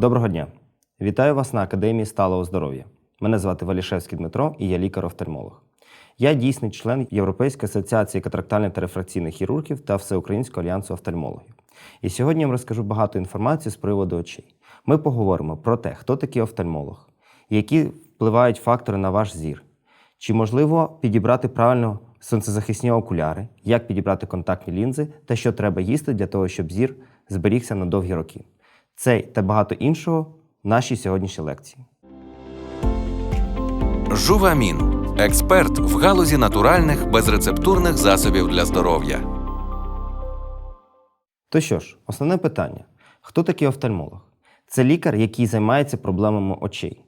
Доброго дня! Вітаю вас на Академії сталого здоров'я. Мене звати Валішевський Дмитро і я лікар-офтальмолог. Я дійсний член Європейської асоціації катрактальних та рефракційних хірургів та Всеукраїнського альянсу офтальмологів. І сьогодні я вам розкажу багато інформації з приводу очей. Ми поговоримо про те, хто такий офтальмолог, які впливають фактори на ваш зір, чи можливо підібрати правильно сонцезахисні окуляри, як підібрати контактні лінзи та що треба їсти для того, щоб зір зберігся на довгі роки. Цей та багато іншого в нашій сьогоднішній лекції. Жувамін експерт в галузі натуральних безрецептурних засобів для здоров'я. То що ж, основне питання: хто такий офтальмолог? Це лікар, який займається проблемами очей.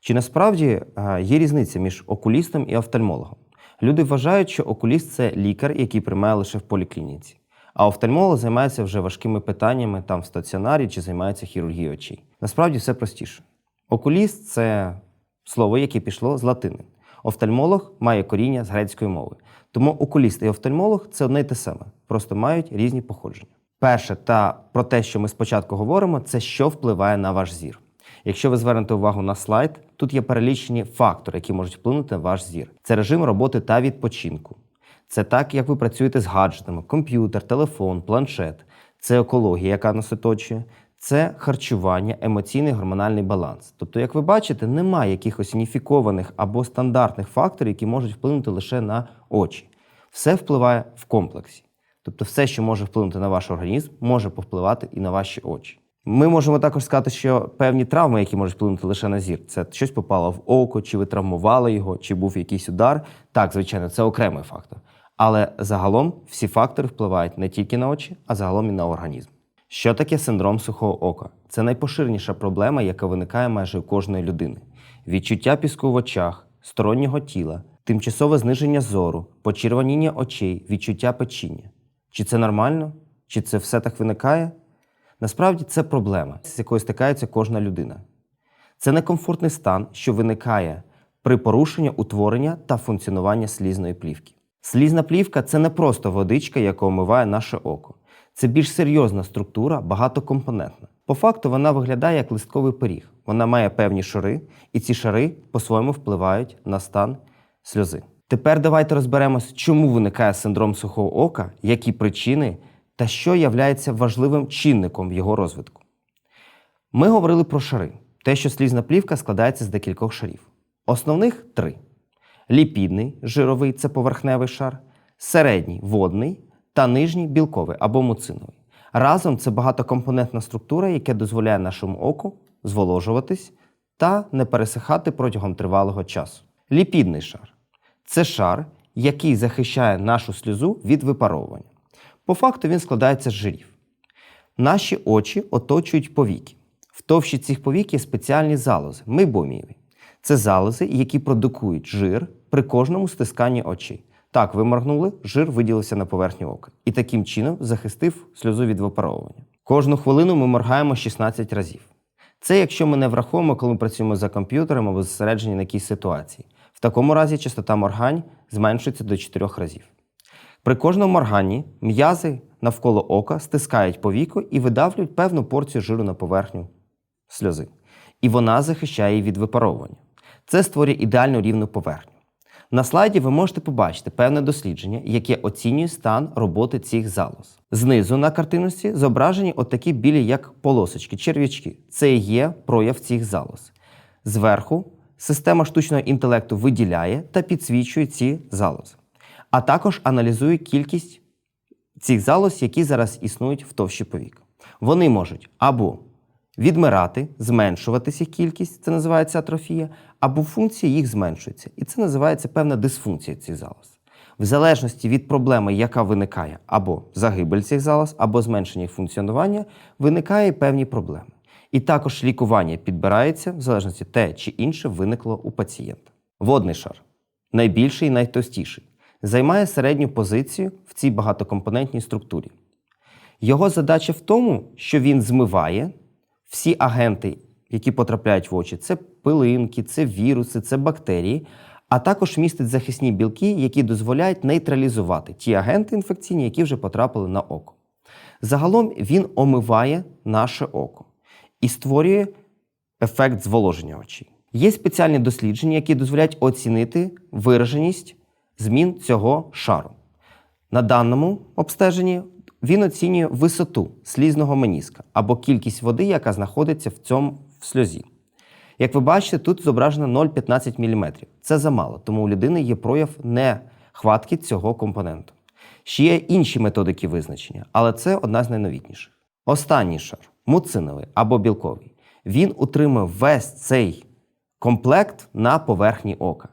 Чи насправді е, є різниця між окулістом і офтальмологом? Люди вважають, що окуліст це лікар, який приймає лише в поліклініці, а офтальмолог займається вже важкими питаннями там в стаціонарі чи займається хірургією очей. Насправді все простіше. Окуліст це слово, яке пішло з латини. Офтальмолог має коріння з грецької мови. Тому окуліст і офтальмолог це одне й те саме, просто мають різні походження. Перше, та про те, що ми спочатку говоримо, це що впливає на ваш зір. Якщо ви звернете увагу на слайд, тут є перелічені фактори, які можуть вплинути на ваш зір. Це режим роботи та відпочинку. Це так, як ви працюєте з гаджетами, комп'ютер, телефон, планшет, це екологія, яка нас оточує, це харчування, емоційний гормональний баланс. Тобто, як ви бачите, немає якихось уніфікованих або стандартних факторів, які можуть вплинути лише на очі. Все впливає в комплексі. Тобто, все, що може вплинути на ваш організм, може повпливати і на ваші очі. Ми можемо також сказати, що певні травми, які можуть вплинути лише на зір, це щось попало в око, чи ви травмували його, чи був якийсь удар. Так, звичайно, це окремий фактор. Але загалом всі фактори впливають не тільки на очі, а загалом і на організм. Що таке синдром сухого ока? Це найпоширеніша проблема, яка виникає майже у кожної людини. Відчуття піску в очах, стороннього тіла, тимчасове зниження зору, почервоніння очей, відчуття печіння. Чи це нормально? Чи це все так виникає? Насправді це проблема, з якою стикається кожна людина. Це некомфортний стан, що виникає при порушенні утворення та функціонування слізної плівки. Слізна плівка це не просто водичка, яка омиває наше око. Це більш серйозна структура, багатокомпонентна. По факту вона виглядає як листковий пиріг. Вона має певні шари, і ці шари по-своєму впливають на стан сльози. Тепер давайте розберемось, чому виникає синдром сухого ока, які причини та що являється важливим чинником його розвитку. Ми говорили про шари, те, що слізна плівка складається з декількох шарів. Основних три: ліпідний, жировий це поверхневий шар, середній водний та нижній білковий або муциновий. Разом це багатокомпонентна структура, яка дозволяє нашому оку зволожуватись та не пересихати протягом тривалого часу. Ліпідний шар це шар, який захищає нашу сльозу від випаровування. По факту він складається з жирів. Наші очі оточують повіки. В товщі цих повік є спеціальні залози мейбомієві. Це залози, які продукують жир при кожному стисканні очей. Так, ви моргнули, жир виділився на поверхню ока і таким чином захистив сльозу від випаровування. Кожну хвилину ми моргаємо 16 разів. Це якщо ми не враховуємо, коли ми працюємо за комп'ютером або зосереджені на якійсь ситуації. В такому разі частота моргань зменшується до 4 разів. При кожному морганні м'язи навколо ока стискають повіку і видавлюють певну порцію жиру на поверхню сльози. І вона захищає її від випаровування. Це створює ідеальну рівну поверхню. На слайді ви можете побачити певне дослідження, яке оцінює стан роботи цих залоз. Знизу на картинності зображені отакі білі, як полосочки, черв'ячки. Це є прояв цих залоз. Зверху система штучного інтелекту виділяє та підсвічує ці залози а також аналізує кількість цих залоз, які зараз існують в товщі повік. Вони можуть або відмирати, зменшуватися кількість, це називається атрофія, або функція їх зменшується. І це називається певна дисфункція цих залоз. В залежності від проблеми, яка виникає або загибель цих залоз, або зменшення їх функціонування, виникає певні проблеми. І також лікування підбирається в залежності те чи інше виникло у пацієнта. Водний шар найбільший і найтовстіший займає середню позицію в цій багатокомпонентній структурі. Його задача в тому, що він змиває всі агенти, які потрапляють в очі. Це пилинки, це віруси, це бактерії, а також містить захисні білки, які дозволяють нейтралізувати ті агенти інфекційні, які вже потрапили на око. Загалом він омиває наше око. і створює ефект зволоження очей. Є спеціальні дослідження, які дозволяють оцінити вираженість змін цього шару. На даному обстеженні він оцінює висоту слізного меніска або кількість води, яка знаходиться в цьому в сльозі. Як ви бачите, тут зображено 0,15 мм. Це замало, тому у людини є прояв нехватки цього компоненту. Ще є інші методики визначення, але це одна з найновітніших. Останній шар муциновий або білковий. Він утримує весь цей комплект на поверхні ока.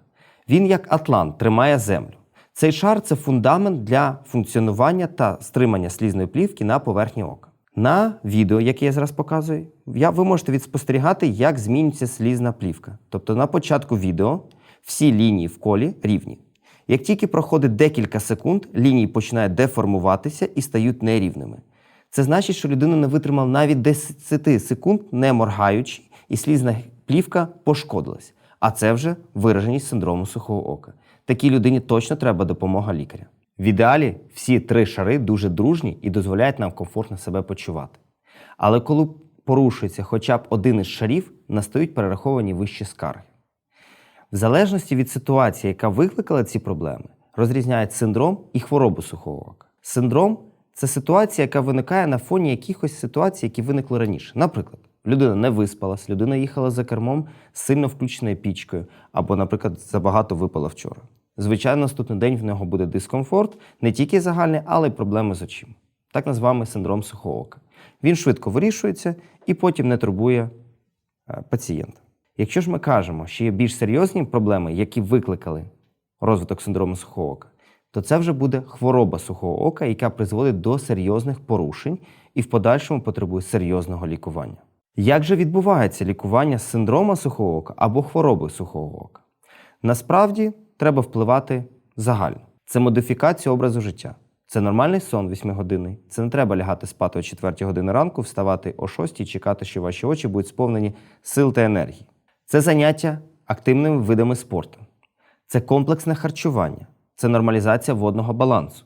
Він, як атлант, тримає землю. Цей шар це фундамент для функціонування та стримання слізної плівки на поверхні ока. На відео, яке я зараз показую, ви можете відспостерігати, як змінюється слізна плівка. Тобто на початку відео всі лінії в колі рівні. Як тільки проходить декілька секунд, лінії починають деформуватися і стають нерівними. Це значить, що людина не витримала навіть 10 секунд, не моргаючи, і слізна плівка пошкодилась. А це вже вираженість синдрому сухого ока. Такій людині точно треба допомога лікаря. В ідеалі всі три шари дуже дружні і дозволяють нам комфортно себе почувати. Але коли порушується хоча б один із шарів, настають перераховані вищі скарги. В залежності від ситуації, яка викликала ці проблеми, розрізняють синдром і хворобу сухого ока. Синдром це ситуація, яка виникає на фоні якихось ситуацій, які виникли раніше. Наприклад, людина не виспалась, людина їхала за кермом з сильно включеною пічкою, або, наприклад, забагато випала вчора. Звичайно, наступний день в нього буде дискомфорт, не тільки загальний, але й проблеми з очима. Так називаємо синдром сухого ока. Він швидко вирішується і потім не турбує е, пацієнта. Якщо ж ми кажемо, що є більш серйозні проблеми, які викликали розвиток синдрому сухого ока, то це вже буде хвороба сухого ока, яка призводить до серйозних порушень і в подальшому потребує серйозного лікування. Як же відбувається лікування синдрома сухого ока або хвороби сухого ока? Насправді треба впливати загально. Це модифікація образу життя. Це нормальний сон 8-годинний. Це не треба лягати спати о 4 години ранку, вставати о 6 і чекати, що ваші очі будуть сповнені сил та енергії. Це заняття активними видами спорту. Це комплексне харчування, це нормалізація водного балансу,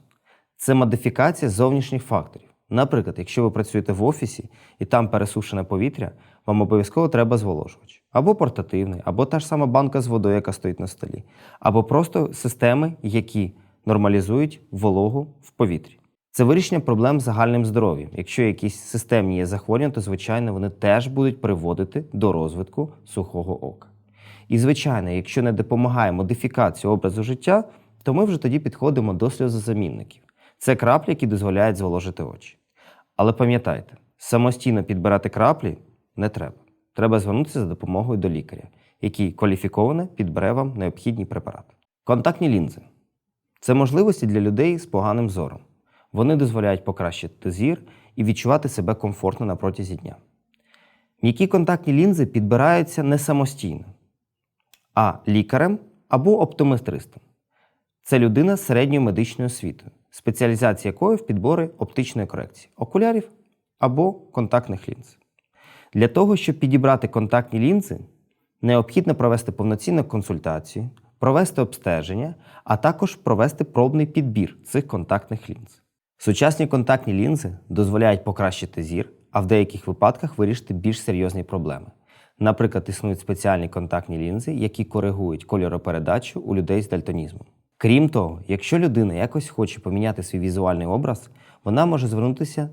це модифікація зовнішніх факторів. Наприклад, якщо ви працюєте в офісі і там пересушене повітря, вам обов'язково треба зволожувач. Або портативний, або та ж сама банка з водою, яка стоїть на столі, або просто системи, які нормалізують вологу в повітрі. Це вирішення проблем з загальним здоров'ям. Якщо якісь системні є захворювання, то звичайно вони теж будуть приводити до розвитку сухого ока. І, звичайно, якщо не допомагає модифікація образу життя, то ми вже тоді підходимо до сльозозамінників. Це краплі, які дозволяють зволожити очі. Але пам'ятайте, самостійно підбирати краплі не треба. Треба звернутися за допомогою до лікаря, який кваліфіковано підбере вам необхідні препарати. Контактні лінзи це можливості для людей з поганим зором. Вони дозволяють покращити зір і відчувати себе комфортно на протязі дня. М'які контактні лінзи підбираються не самостійно, а лікарем або оптометристом. Це людина з середньою медичною освітою, спеціалізація якої в підборі оптичної корекції, окулярів або контактних лінз. Для того, щоб підібрати контактні лінзи, необхідно провести повноцінну консультацію, провести обстеження, а також провести пробний підбір цих контактних лінз. Сучасні контактні лінзи дозволяють покращити зір, а в деяких випадках вирішити більш серйозні проблеми. Наприклад, існують спеціальні контактні лінзи, які коригують кольоропередачу у людей з дальтонізмом. Крім того, якщо людина якось хоче поміняти свій візуальний образ, вона може звернутися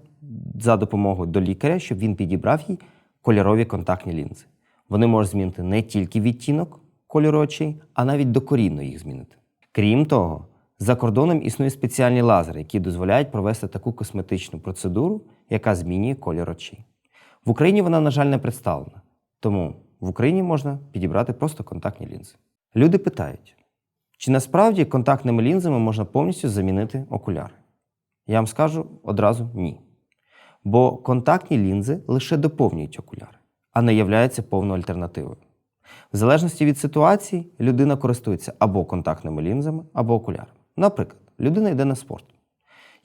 за допомогою до лікаря, щоб він підібрав їй кольорові контактні лінзи. Вони можуть змінити не тільки відтінок кольору очей, а навіть докорінно їх змінити. Крім того, за кордоном існують спеціальні лазери, які дозволяють провести таку косметичну процедуру, яка змінює кольор очей. В Україні вона, на жаль, не представлена, тому в Україні можна підібрати просто контактні лінзи. Люди питають, чи насправді контактними лінзами можна повністю замінити окуляри? Я вам скажу одразу ні. Бо контактні лінзи лише доповнюють окуляри, а не являються повною альтернативою. В залежності від ситуації людина користується або контактними лінзами, або окулярами. Наприклад, людина йде на спорт.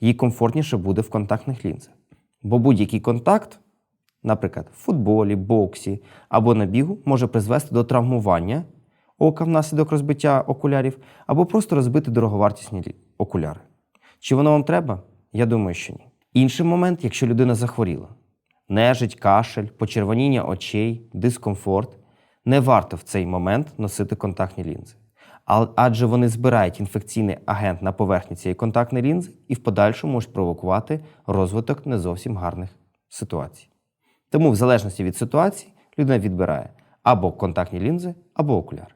Їй комфортніше буде в контактних лінзах. Бо будь-який контакт, наприклад, в футболі, боксі або на бігу, може призвести до травмування ока внаслідок розбиття окулярів, або просто розбити дороговартісні окуляри. Чи воно вам треба? Я думаю, що ні. Інший момент, якщо людина захворіла. нежить, кашель, почервоніння очей, дискомфорт, не варто в цей момент носити контактні лінзи. Адже вони збирають інфекційний агент на поверхні цієї контактної лінзи і в подальшому можуть провокувати розвиток не зовсім гарних ситуацій. Тому, в залежності від ситуації, людина відбирає або контактні лінзи, або окуляри.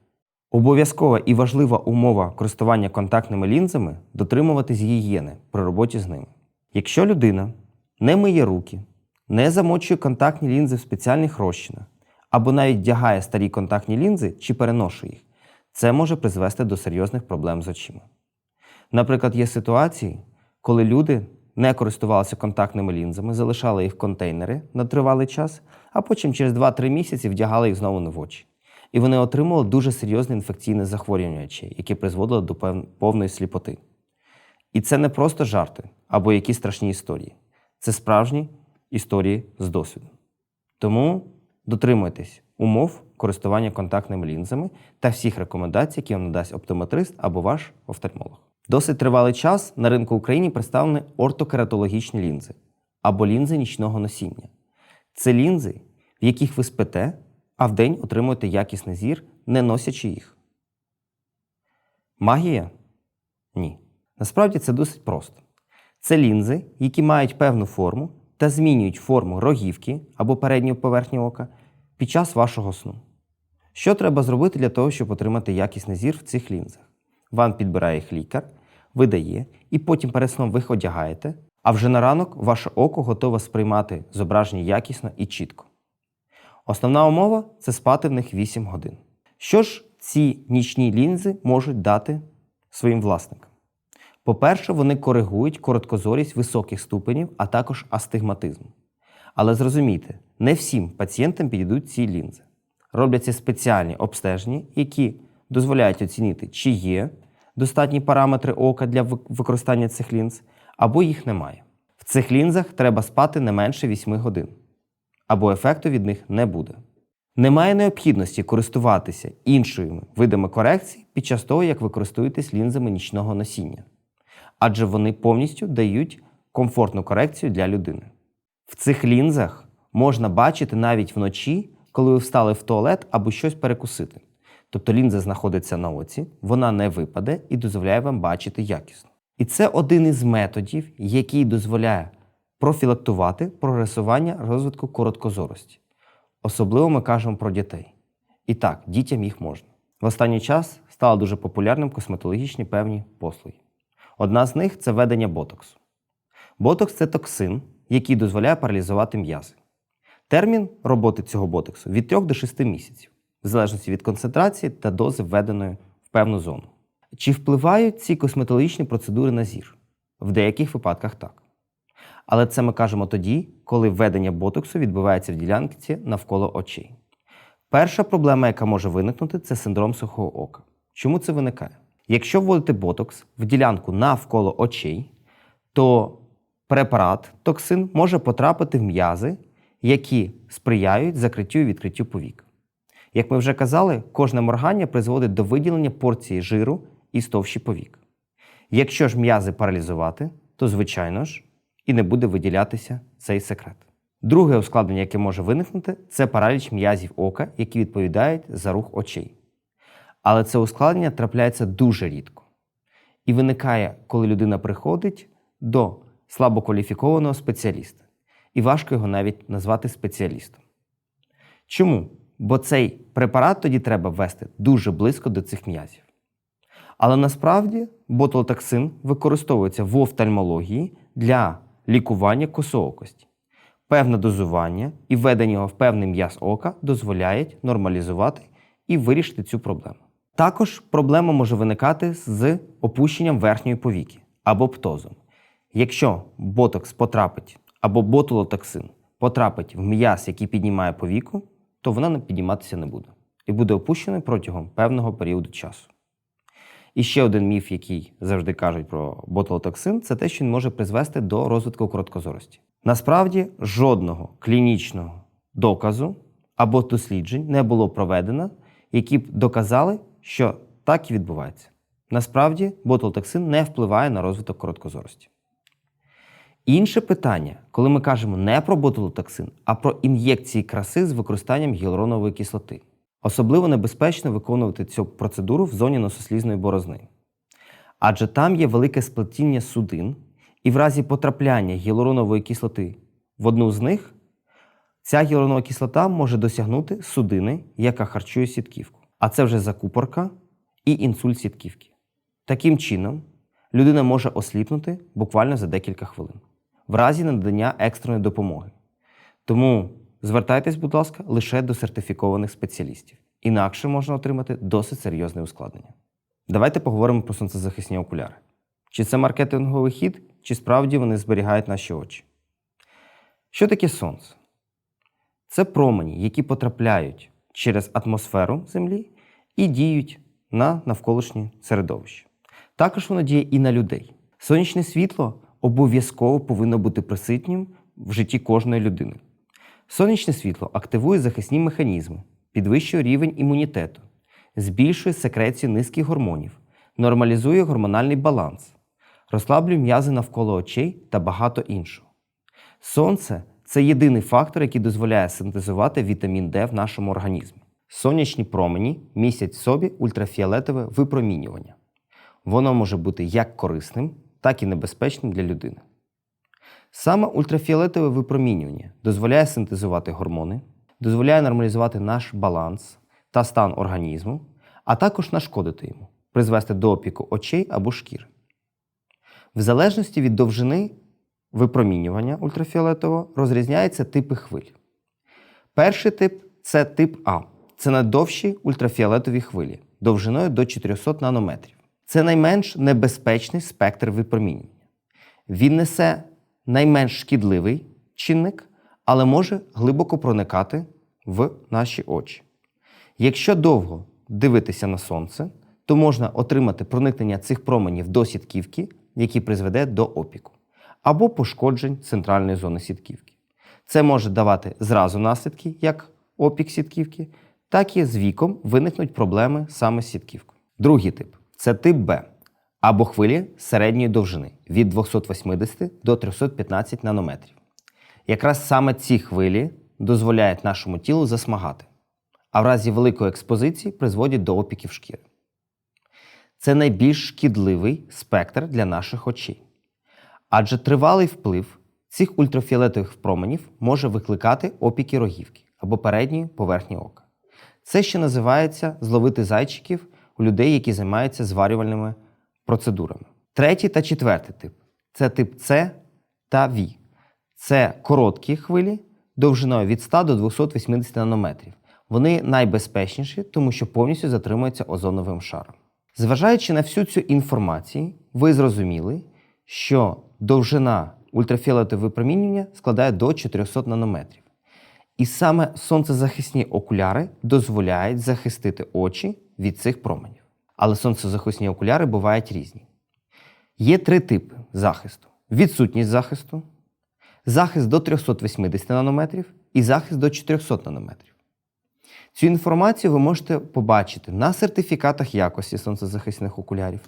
Обов'язкова і важлива умова користування контактними лінзами дотримуватись гігієни при роботі з ними. Якщо людина не миє руки, не замочує контактні лінзи в спеціальних розчинах, або навіть вдягає старі контактні лінзи чи переношує їх, це може призвести до серйозних проблем з очима. Наприклад, є ситуації, коли люди не користувалися контактними лінзами, залишали їх в контейнери на тривалий час, а потім через 2-3 місяці вдягали їх знову в очі. І вони отримали дуже серйозне інфекційне захворювання очей, яке призводило до повної сліпоти. І це не просто жарти або якісь страшні історії. Це справжні історії з досвіду. Тому дотримуйтесь умов користування контактними лінзами та всіх рекомендацій, які вам надасть оптометрист або ваш офтальмолог. Досить тривалий час на ринку України представлені ортокератологічні лінзи або лінзи нічного носіння. Це лінзи, в яких ви спите, а вдень отримуєте якісний зір, не носячи їх. Магія? Ні. Насправді це досить просто. Це лінзи, які мають певну форму та змінюють форму рогівки або передньої поверхні ока під час вашого сну. Що треба зробити для того, щоб отримати якісний зір в цих лінзах? Вам підбирає їх лікар, видає, і потім перед сном ви одягаєте, а вже на ранок ваше око готове сприймати зображення якісно і чітко. Основна умова це спати в них 8 годин. Що ж ці нічні лінзи можуть дати своїм власникам? По-перше, вони коригують короткозорість високих ступенів, а також астигматизм. Але зрозумійте, не всім пацієнтам підійдуть ці лінзи. Робляться спеціальні обстеження, які дозволяють оцінити, чи є достатні параметри ока для використання цих лінз, або їх немає. В цих лінзах треба спати не менше 8 годин, або ефекту від них не буде. Немає необхідності користуватися іншими видами корекцій під час того, як ви користуєтесь лінзами нічного носіння, адже вони повністю дають комфортну корекцію для людини. В цих лінзах можна бачити навіть вночі, коли ви встали в туалет або щось перекусити. Тобто лінза знаходиться на оці, вона не випаде і дозволяє вам бачити якісно. І це один із методів, який дозволяє профілактувати прогресування розвитку короткозорості. Особливо ми кажемо про дітей. І так, дітям їх можна. В останній час стало дуже популярним косметологічні певні послуги. Одна з них це введення ботоксу. Ботокс це токсин, який дозволяє паралізувати м'язи. Термін роботи цього ботоксу від 3 до 6 місяців, в залежності від концентрації та дози введеної в певну зону. Чи впливають ці косметологічні процедури на зір? В деяких випадках так. Але це ми кажемо тоді, коли введення ботоксу відбувається в ділянці навколо очей. Перша проблема, яка може виникнути, це синдром сухого ока. Чому це виникає? Якщо вводити ботокс в ділянку навколо очей, то препарат, токсин може потрапити в м'язи, які сприяють закриттю і відкриттю повік. Як ми вже казали, кожне моргання призводить до виділення порції жиру із товщі повік. Якщо ж м'язи паралізувати, то звичайно ж і не буде виділятися цей секрет. Друге ускладнення, яке може виникнути, це параліч м'язів ока, які відповідають за рух очей. Але це ускладнення трапляється дуже рідко. І виникає, коли людина приходить до слабокваліфікованого спеціаліста. І важко його навіть назвати спеціалістом. Чому? Бо цей препарат тоді треба ввести дуже близько до цих м'язів. Але насправді ботулотоксин використовується в офтальмології для лікування косоокості. Певне дозування і введення його в певний м'яз ока дозволяють нормалізувати і вирішити цю проблему. Також проблема може виникати з опущенням верхньої повіки або птозом. Якщо ботокс потрапить або ботулотоксин потрапить в м'яз, який піднімає повіку, то вона підніматися не буде і буде опущена протягом певного періоду часу. І ще один міф, який завжди кажуть про ботулотоксин, це те, що він може призвести до розвитку короткозорості. Насправді жодного клінічного доказу або досліджень не було проведено, які б доказали, що так і відбувається. Насправді ботулотоксин не впливає на розвиток короткозорості. Інше питання, коли ми кажемо не про ботулотоксин, а про ін'єкції краси з використанням гіалуронової кислоти. Особливо небезпечно виконувати цю процедуру в зоні носослізної борозни. Адже там є велике сплетіння судин, і в разі потрапляння гіалуронової кислоти в одну з них, ця гіалуронова кислота може досягнути судини, яка харчує сітківку. А це вже закупорка і інсульт сітківки. Таким чином, людина може осліпнути буквально за декілька хвилин в разі надання екстреної допомоги. Тому звертайтесь, будь ласка, лише до сертифікованих спеціалістів. Інакше можна отримати досить серйозне ускладнення. Давайте поговоримо про сонцезахисні окуляри. Чи це маркетинговий хід, чи справді вони зберігають наші очі? Що таке сонце? Це промені, які потрапляють через атмосферу Землі і діють на навколишнє середовище. Також воно діє і на людей. Сонячне світло обов'язково повинно бути присутнім в житті кожної людини. Сонячне світло активує захисні механізми, підвищує рівень імунітету, збільшує секрецію низьких гормонів, нормалізує гормональний баланс, розслаблює м'язи навколо очей та багато іншого. Сонце це єдиний фактор, який дозволяє синтезувати вітамін Д в нашому організмі. Сонячні промені містять в собі ультрафіолетове випромінювання. Воно може бути як корисним, так і небезпечним для людини. Саме ультрафіолетове випромінювання дозволяє синтезувати гормони, дозволяє нормалізувати наш баланс та стан організму, а також нашкодити йому, призвести до опіку очей або шкіри. В залежності від довжини випромінювання ультрафіолетового розрізняються типи хвиль. Перший тип це тип А. Це найдовші ультрафіолетові хвилі довжиною до 400 нанометрів. Це найменш небезпечний спектр випромінювання. Він несе найменш шкідливий чинник, але може глибоко проникати в наші очі. Якщо довго дивитися на сонце, то можна отримати проникнення цих променів до сітківки, який призведе до опіку, або пошкоджень центральної зони сітківки. Це може давати зразу наслідки, як опік сітківки, так і з віком виникнуть проблеми саме з сітківкою. Другий тип це тип Б або хвилі середньої довжини від 280 до 315 нанометрів. Якраз саме ці хвилі дозволяють нашому тілу засмагати, а в разі великої експозиції призводять до опіків шкіри. Це найбільш шкідливий спектр для наших очей. Адже тривалий вплив цих ультрафіолетових променів може викликати опіки рогівки або передньої поверхні ока. Це ще називається зловити зайчиків у людей, які займаються зварювальними процедурами. Третій та четвертий тип це тип С та В. Це короткі хвилі довжиною від 100 до 280 нанометрів. Вони найбезпечніші, тому що повністю затримуються озоновим шаром. Зважаючи на всю цю інформацію, ви зрозуміли, що довжина ультрафіолетового випромінювання складає до 400 нанометрів. І саме сонцезахисні окуляри дозволяють захистити очі від цих променів. Але сонцезахисні окуляри бувають різні. Є три типи захисту: відсутність захисту, захист до 380 нанометрів і захист до 400 нанометрів. Цю інформацію ви можете побачити на сертифікатах якості сонцезахисних окулярів.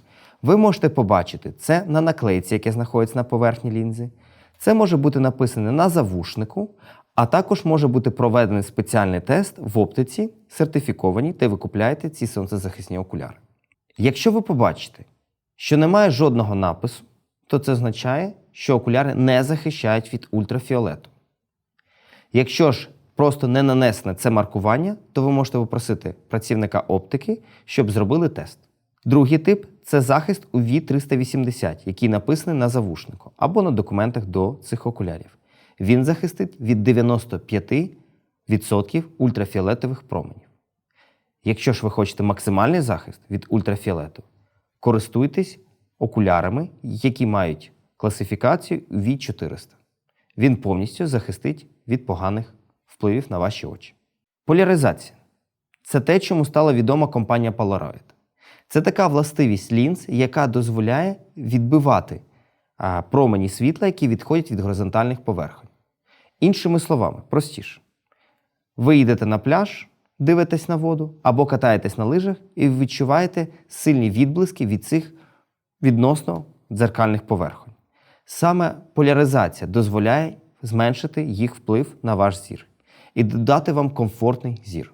Ви можете побачити це на наклейці, яке знаходиться на поверхні лінзи. Це може бути написане на завушнику, а також може бути проведений спеціальний тест в оптиці, сертифікованій, де ви купляєте ці сонцезахисні окуляри. Якщо ви побачите, що немає жодного напису, то це означає, що окуляри не захищають від ультрафіолету. Якщо ж просто не нанесене це маркування, то ви можете попросити працівника оптики, щоб зробили тест. Другий тип це захист у V380, який написаний на завушнику або на документах до цих окулярів. Він захистить від 95% ультрафіолетових променів. Якщо ж ви хочете максимальний захист від ультрафіолету, користуйтесь окулярами, які мають класифікацію V400. Він повністю захистить від поганих впливів на ваші очі. Поляризація це те, чому стала відома компанія Polaroid. Це така властивість лінз, яка дозволяє відбивати промені світла, які відходять від горизонтальних поверхонь. Іншими словами, простіше. Ви йдете на пляж, дивитесь на воду або катаєтесь на лижах і відчуваєте сильні відблиски від цих відносно дзеркальних поверхонь. Саме поляризація дозволяє зменшити їх вплив на ваш зір і додати вам комфортний зір.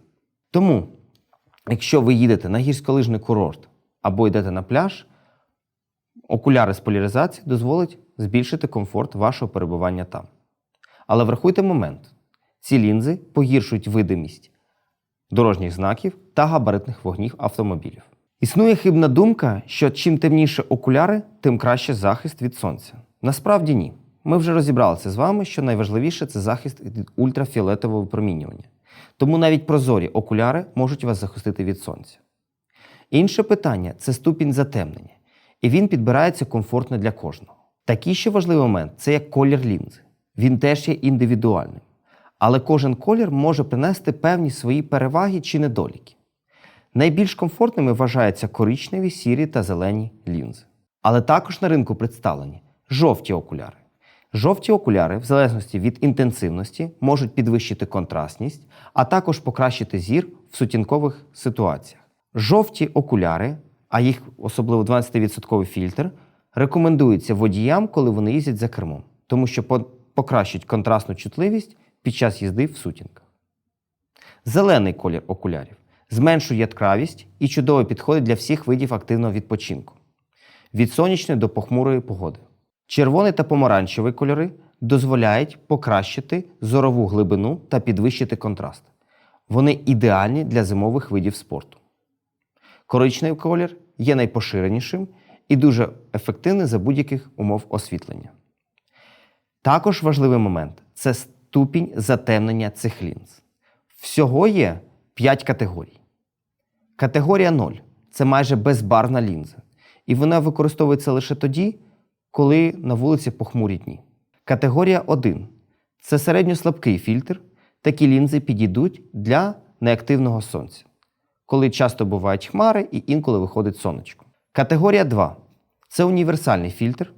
Тому, якщо ви їдете на гірськолижний курорт або йдете на пляж, окуляри з поляризації дозволять збільшити комфорт вашого перебування там. Але врахуйте момент: ці лінзи погіршують видимість дорожніх знаків та габаритних вогнів автомобілів. Існує хибна думка, що чим темніше окуляри, тим краще захист від сонця. Насправді ні. Ми вже розібралися з вами, що найважливіше це захист від ультрафіолетового випромінювання. Тому навіть прозорі окуляри можуть вас захистити від сонця. Інше питання це ступінь затемнення, і він підбирається комфортно для кожного. Такий ще важливий момент це як колір лінзи. Він теж є індивідуальним. Але кожен колір може принести певні свої переваги чи недоліки. Найбільш комфортними вважаються коричневі, сірі та зелені лінзи. Але також на ринку представлені жовті окуляри. Жовті окуляри, в залежності від інтенсивності, можуть підвищити контрастність, а також покращити зір в сутінкових ситуаціях. Жовті окуляри, а їх особливо 12% фільтр, рекомендуються водіям, коли вони їздять за кермом, тому що по- покращують контрастну чутливість під час їзди в сутінках. Зелений колір окулярів зменшує яскравість і чудово підходить для всіх видів активного відпочинку від сонячної до похмурої погоди. Червоний та помаранчевий кольори дозволяють покращити зорову глибину та підвищити контраст. Вони ідеальні для зимових видів спорту. Коричневий колір є найпоширенішим і дуже ефективний за будь-яких умов освітлення. Також важливий момент це ступінь затемнення цих лінз. Всього є 5 категорій. Категорія 0 це майже безбарвна лінза, і вона використовується лише тоді, коли на вулиці похмурі дні. Категорія 1 це середньослабкий фільтр. Такі лінзи підійдуть для неактивного сонця, коли часто бувають хмари і інколи виходить сонечко. Категорія 2 це універсальний фільтр,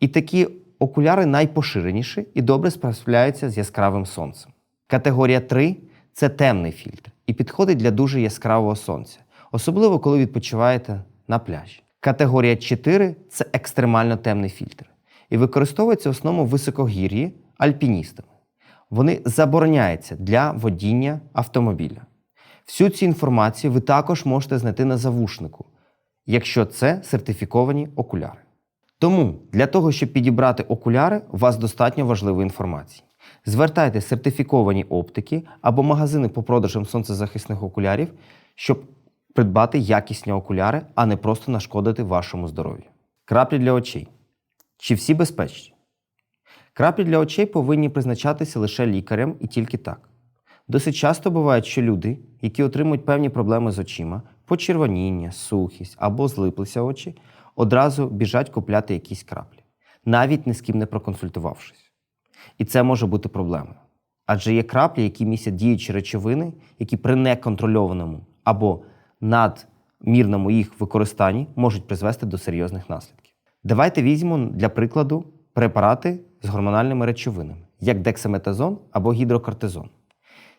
і такі окуляри найпоширеніші і добре справляються з яскравим сонцем. Категорія 3 це темний фільтр і підходить для дуже яскравого сонця, особливо коли відпочиваєте на пляжі. Категорія 4 це екстремально темний фільтр і використовується в основному в високогір'ї альпіністами. Вони забороняються для водіння автомобіля. Всю цю інформацію ви також можете знайти на завушнику, якщо це сертифіковані окуляри. Тому для того, щоб підібрати окуляри, у вас достатньо важливої інформації. Звертайте сертифіковані оптики або магазини по продажам сонцезахисних окулярів, щоб придбати якісні окуляри, а не просто нашкодити вашому здоров'ю. Краплі для очей. Чи всі безпечні? Краплі для очей повинні призначатися лише лікарем і тільки так. Досить часто буває, що люди, які отримують певні проблеми з очима, почервоніння, сухість або злиплися очі, одразу біжать купляти якісь краплі, навіть ні з ким не проконсультувавшись. І це може бути проблемою. Адже є краплі, які містять діючі речовини, які при неконтрольованому або надмірному їх використанні можуть призвести до серйозних наслідків. Давайте візьмемо для прикладу препарати з гормональними речовинами, як дексаметазон або гідрокортизон.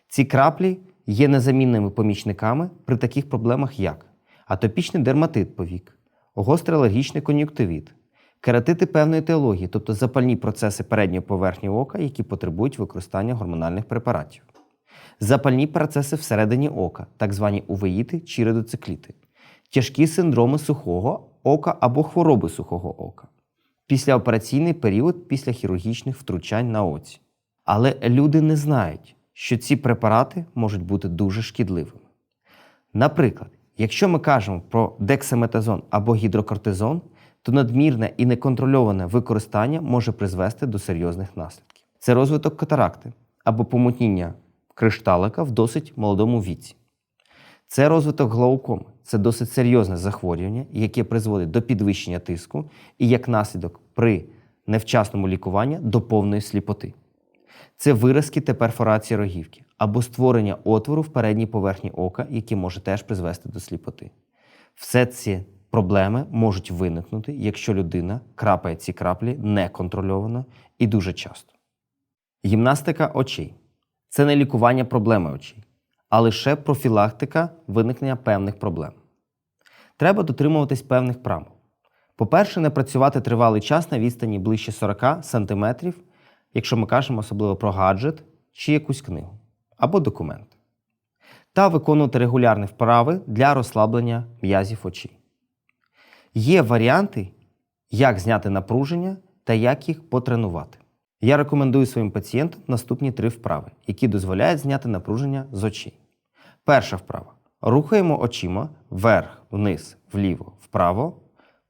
Ці краплі є незамінними помічниками при таких проблемах, як атопічний дерматит повік, гострий алергічний кон'юктивіт, кератити певної теології, тобто запальні процеси передньої поверхні ока, які потребують використання гормональних препаратів, запальні процеси всередині ока, так звані увеїти чи редоцикліти, тяжкі синдроми сухого ока або хвороби сухого ока, післяопераційний період після хірургічних втручань на оці. Але люди не знають, що ці препарати можуть бути дуже шкідливими. Наприклад, якщо ми кажемо про дексаметазон або гідрокортизон, то надмірне і неконтрольоване використання може призвести до серйозних наслідків. Це розвиток катаракти або помутніння кришталика в досить молодому віці. Це розвиток глаукоми. Це досить серйозне захворювання, яке призводить до підвищення тиску і як наслідок при невчасному лікуванні до повної сліпоти. Це виразки та перфорації рогівки або створення отвору в передній поверхні ока, який може теж призвести до сліпоти. Все ці проблеми можуть виникнути, якщо людина крапає ці краплі неконтрольовано і дуже часто. Гімнастика очей це не лікування проблеми очей, а лише профілактика виникнення певних проблем. Треба дотримуватись певних правил. По-перше, не працювати тривалий час на відстані ближче 40 см, якщо ми кажемо особливо про гаджет чи якусь книгу або документ. Та виконувати регулярні вправи для розслаблення м'язів очей. Є варіанти, як зняти напруження та як їх потренувати. Я рекомендую своїм пацієнтам наступні три вправи, які дозволяють зняти напруження з очей. Перша вправа. Рухаємо очима вверх, вниз, вліво, вправо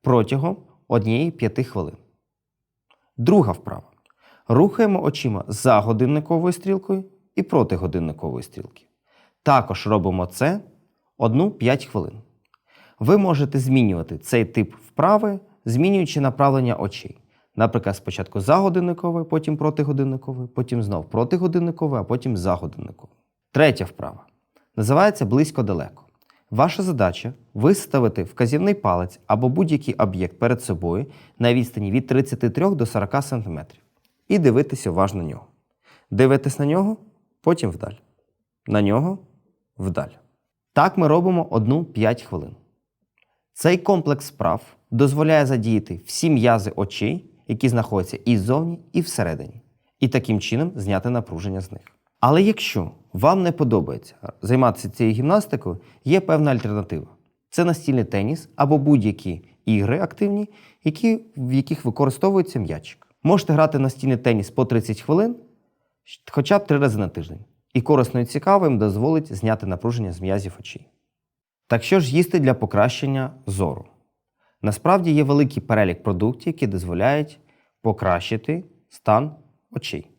протягом 1-5 хвилин. Друга вправа. Рухаємо очима за годинниковою стрілкою і проти годинникової стрілки. Також робимо це 1-5 хвилин. Ви можете змінювати цей тип вправи, змінюючи направлення очей. Наприклад, спочатку за годинниковою, потім проти годинникової, потім знов проти годинникової, а потім за годинниковою. Третя вправа називається близько-далеко. Ваша задача виставити вказівний палець або будь-який об'єкт перед собою на відстані від 33 до 40 см і дивитися уважно на нього. Дивитесь на нього, потім вдаль. На нього вдаль. Так ми робимо 1-5 хвилин. Цей комплекс справ дозволяє задіяти всі м'язи очей, які знаходяться і ззовні, і всередині, і таким чином зняти напруження з них. Але якщо вам не подобається займатися цією гімнастикою, є певна альтернатива. Це настільний теніс або будь-які ігри активні, які, в яких використовується м'ячик. Можете грати настільний теніс по 30 хвилин, хоча б три рази на тиждень. І корисно і цікаво їм дозволить зняти напруження з м'язів очей. Так що ж їсти для покращення зору? Насправді є великий перелік продуктів, які дозволяють покращити стан очей.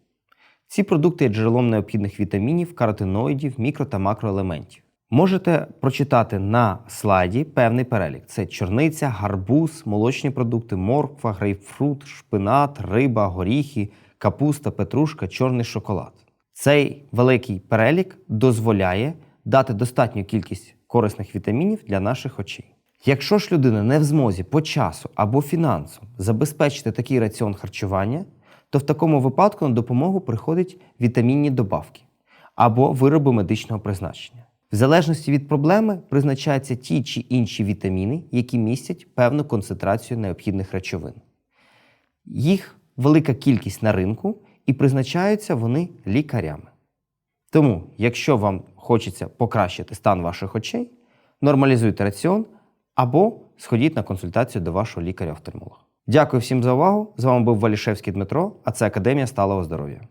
Ці продукти є джерелом необхідних вітамінів, каротиноїдів, мікро та макроелементів. Можете прочитати на слайді певний перелік: це чорниця, гарбуз, молочні продукти, морква, грейпфрут, шпинат, риба, горіхи, капуста, петрушка, чорний шоколад. Цей великий перелік дозволяє дати достатню кількість корисних вітамінів для наших очей. Якщо ж людина не в змозі по часу або фінансово забезпечити такий раціон харчування, то в такому випадку на допомогу приходять вітамінні добавки або вироби медичного призначення. В залежності від проблеми призначаються ті чи інші вітаміни, які містять певну концентрацію необхідних речовин. Їх велика кількість на ринку і призначаються вони лікарями. Тому, якщо вам хочеться покращити стан ваших очей, нормалізуйте раціон або сходіть на консультацію до вашого лікаря-офтальмолога. Дякую всім за увагу. З вами був Валішевський Дмитро, а це Академія сталого здоров'я.